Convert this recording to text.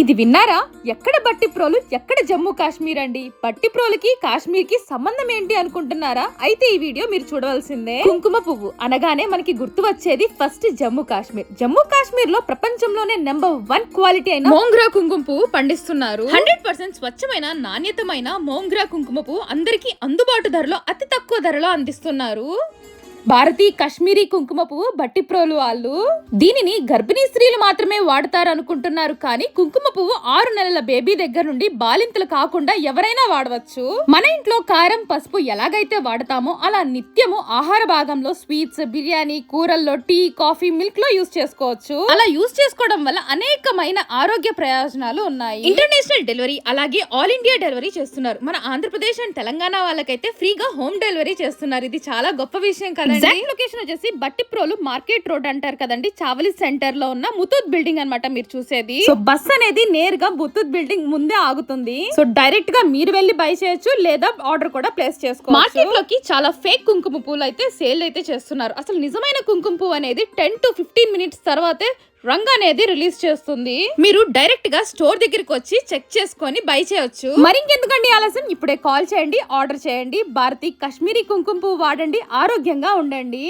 ఇది విన్నారా? ఎక్కడ బట్టి ప్రోలు ఎక్కడ జమ్మూ కాశ్మీర్ అండి? బట్టి ప్రోలుకి కాశ్మీర్కి సంబంధం ఏంటి అనుకుంటున్నారా? అయితే ఈ వీడియో మీరు చూడవలసిందే. కుంకుమ పువ్వు అనగానే మనకి గుర్తు వచ్చేది ఫస్ట్ జమ్మూ కాశ్మీర్. జమ్మూ కాశ్మీర్లో ప్రపంచంలోనే నెంబర్ వన్ క్వాలిటీ అయిన మోంగ్రా కుంకుమ పువ్వు పండిస్తున్నారు. హండ్రెడ్ పర్సెంట్ స్వచ్ఛమైన నాణ్యతమైన మోంగ్రా కుంకుమ పువ్వు అందరికీ అందుబాటు ధరలో అతి తక్కువ ధరలో అందిస్తున్నారు. భారతీయ కశ్మీరీ కుంకుమ పువ్వు బట్టి ప్రోలు వాళ్ళు. దీనిని గర్భిణీ స్త్రీలు మాత్రమే వాడతారు అనుకుంటున్నారు కానీ కుంకుమ పువ్వు ఆరు నెలల బేబీ దగ్గర నుండి బాలింతలు కాకుండా ఎవరైనా వాడవచ్చు. మన ఇంట్లో కారం పసుపు ఎలాగైతే వాడతామో అలా నిత్యము ఆహార భాగంలో స్వీట్స్ బిర్యానీ కూరల్లో టీ కాఫీ మిల్క్లో యూస్ చేసుకోవచ్చు. అలా యూస్ చేసుకోవడం వల్ల అనేకమైన ఆరోగ్య ప్రయోజనాలు ఉన్నాయి. ఇంటర్నేషనల్ డెలివరీ అలాగే ఆల్ ఇండియా డెలివరీ చేస్తున్నారు. మన ఆంధ్రప్రదేశ్ అండ్ తెలంగాణ వాళ్ళకైతే ఫ్రీగా హోమ్ డెలివరీ చేస్తున్నారు. ఇది చాలా గొప్ప విషయం కదా ఎగ్జాక్ట్ లొకేషన్ వచ్చేసి బట్టిప్రోలు మార్కెట్ రోడ్ అంటారు కదండి. చావలి సెంటర్లో ఉన్న ముతూత్ బిల్డింగ్ అన్నమాట మీరు చూసేది. సో బస్ అనేది నేరుగా ముతూత్ బిల్డింగ్ ముందే ఆగుతుంది. సో డైరెక్ట్గా మీరు వెళ్ళి బై చేయొచ్చు లేదా ఆర్డర్ కూడా ప్లేస్ చేసుకోవచ్చు. మార్కెట్లోకి చాలా ఫేక్ కుంకుమ పూలు అయితే సేల్ అయితే చేస్తున్నారు. అసలు నిజమైన కుంకుమ పువ్వు అనేది టెన్ టు ఫిఫ్టీన్ మినిట్స్ తర్వాతే రంగ్ అనేది రిలీజ్ చేస్తుంది. మీరు డైరెక్ట్గా స్టోర్ దగ్గరికి వచ్చి చెక్ చేసుకొని బై చేయొచ్చు. మరింకెందుకండి ఆలస్యం? ఇప్పుడే కాల్ చేయండి ఆర్డర్ చేయండి. భారతి కాశ్మీరీ కుంకుమ పువ్వు వాడండి ఆరోగ్యంగా ఉండండి.